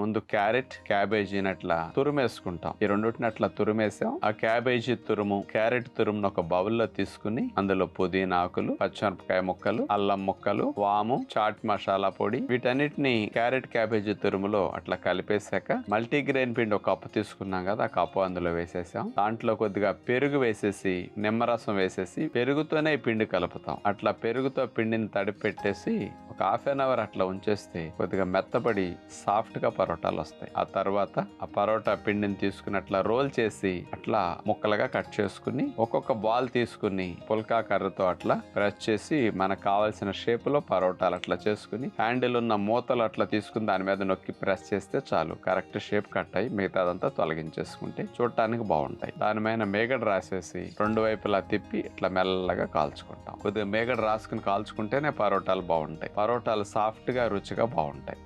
ముందు క్యారెట్ క్యాబేజీని అట్లా తురుమేసుకుంటాం. ఈ రెండుటిని అట్లా తురుమేసాం. ఆ క్యాబేజీ తురుము క్యారెట్ తురుమును ఒక బౌల్లో తీసుకుని అందులో పుదీనా ఆకులు పచ్చిమిరపకాయ ముక్కలు అల్లం ముక్కలు వాము చాట్ మసాలా పొడి వీటన్నిటిని క్యారెట్ క్యాబేజీ తురుములో అట్లా కలిపేశాక మల్టీగ్రెయిన్ పిండి ఒక కప్పు తీసుకున్నాం కదా ఆ కప్పు అందులో వేసేసాం. దాంట్లో కొద్దిగా పెరుగు వేసేసి నిమ్మరసం వేసేసి పెరుగుతోనే పిండి కలుపుతాం. అట్లా పెరుగుతో పిండిని తడిపెట్టేసి ఒక హాఫ్ అన్ అవర్ అట్లా ఉంచేస్తే కొద్దిగా మెత్తబడి సాఫ్ట్గా పరోటాలు వస్తాయి ఆ తర్వాత ఆ పరోటా పిండిని తీసుకుని అట్లా రోల్ చేసి అట్లా ముక్కలుగా కట్ చేసుకుని ఒక్కొక్క బాల్ తీసుకుని పుల్కా కర్రతో అట్లా ప్రెస్ చేసి మనకు కావాల్సిన షేప్లో పరోటాలు అట్లా చేసుకుని హ్యాండిల్ ఉన్న మూతలు అట్లా తీసుకుని దాని మీద నొక్కి ప్రెస్ చేస్తే చాలు. కరెక్ట్ షేప్ కట్ అయ్యి మిగతాదంతా తొలగించేసుకుంటే చూడటానికి బాగుంటాయి. దానిపైన మేగడ రాసేసి రెండు వైపులా తిప్పి ఇట్లా మెల్లగా కాల్చుకుంటాం. కొద్దిగా మేగడ రాసుకుని కాల్చుకుంటేనే పరోటాలు బాగుంటాయి. పరోటాలు సాఫ్ట్గా రుచిగా బాగుంటాయి.